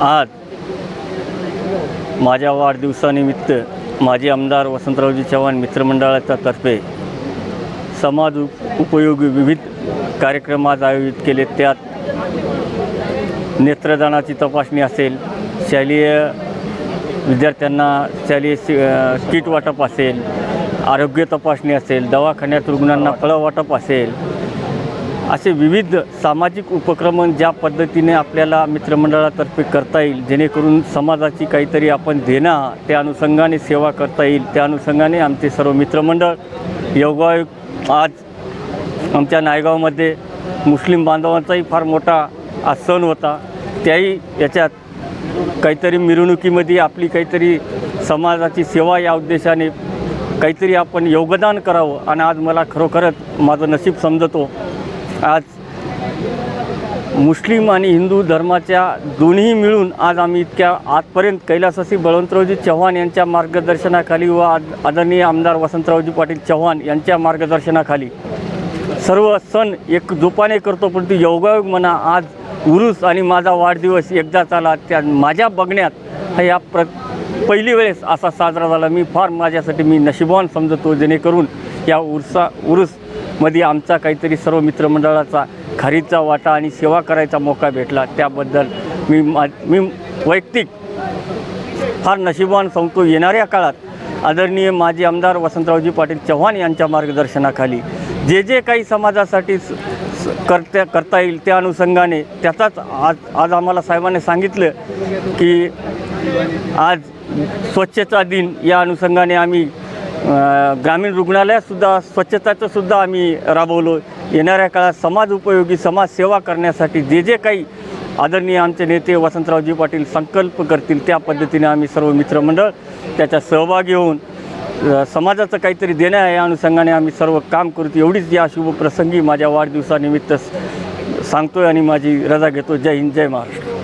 आज माझ्या वाढदिवसानिमित्त माझे आमदार वसंतरावजी चव्हाण मित्रमंडळाच्या तर्फे समाज उपयोगी विविध कार्यक्रम आज आयोजित केले. त्यात नेत्रदानाची तपासणी असेल शालेय विद्यार्थ्यांना शालेय शि किट वाटप असेल आरोग्य तपासणी असेल दवाखान्यात रुग्णांना फळं वाटप असेल असे विविध सामाजिक उपक्रम ज्या पद्धतीने आपल्याला मित्रमंडळातर्फे करता येईल जेणेकरून समाजाची काहीतरी आपण देणं त्या अनुषंगाने सेवा करता येईल त्या अनुषंगाने आमचे सर्व मित्रमंडळ योगायोग आज आमच्या नायगावमध्ये मुस्लिम बांधवांचाही फार मोठा आज सण होता त्याही याच्यात काहीतरी मिरवणुकीमध्ये आपली काहीतरी समाजाची सेवा या उद्देशाने काहीतरी आपण योगदान करावं. आणि आज मला खरोखरच माझं नशीब समजतो. आज मुस्लिम आणि हिंदू धर्माच्या दोन्ही मिळून आज आम्ही इतक्या आजपर्यंत कैलासवासी बळवंतरावजी चव्हाण यांच्या मार्गदर्शनाखाली व आज आदरणीय आमदार वसंतरावजी पाटील चव्हाण यांच्या मार्गदर्शनाखाली सर्व सण एक जोपाने करतो परंतु योगायोग म्हणा आज उरूस आणि माझा वाढदिवस एकदाच आला त्या माझ्या बघण्यात हा या प्र पहिली वेळेस असा साजरा झाला. मी फार माझ्यासाठी मी नशिबवान समजतो जेणेकरून या उरसा उरूसमध्ये आमचा काहीतरी सर्व मित्रमंडळाचा खारीचा वाटा आणि सेवा करायचा मौका भेटला. त्याबद्दल मी मा मी वैयक्तिक फार नशिबवान सांगतो येणाऱ्या काळात आदरणीय माजी आमदार वसंतरावजी पाटील चव्हाण यांच्या मार्गदर्शनाखाली जे जे काही समाजासाठी करत्या करता येईल त्या अनुषंगाने त्याचाच आज आज आम्हाला साहेबांनी सांगितलं की आज स्वच्छता दिन या अनुषंगाने आम्ही ग्रामीण रुग्णालयातसुद्धा स्वच्छताचं सुद्धा आम्ही राबवलो. येणाऱ्या काळात समाज उपयोगी समाजसेवा करण्यासाठी जे जे काही आदरणीय आमचे नेते वसंतरावजी पाटील संकल्प करतील त्या पद्धतीने आम्ही सर्व मित्रमंडळ त्याच्यात सहभागी होऊन समाजाचं काहीतरी देण्या या अनुषंगाने आम्ही सर्व काम करतो. एवढीच या शुभप्रसंगी माझ्या वाढदिवसानिमित्त सांगतोय आणि माझी रजा घेतो. जय हिंद जय महाराष्ट्र.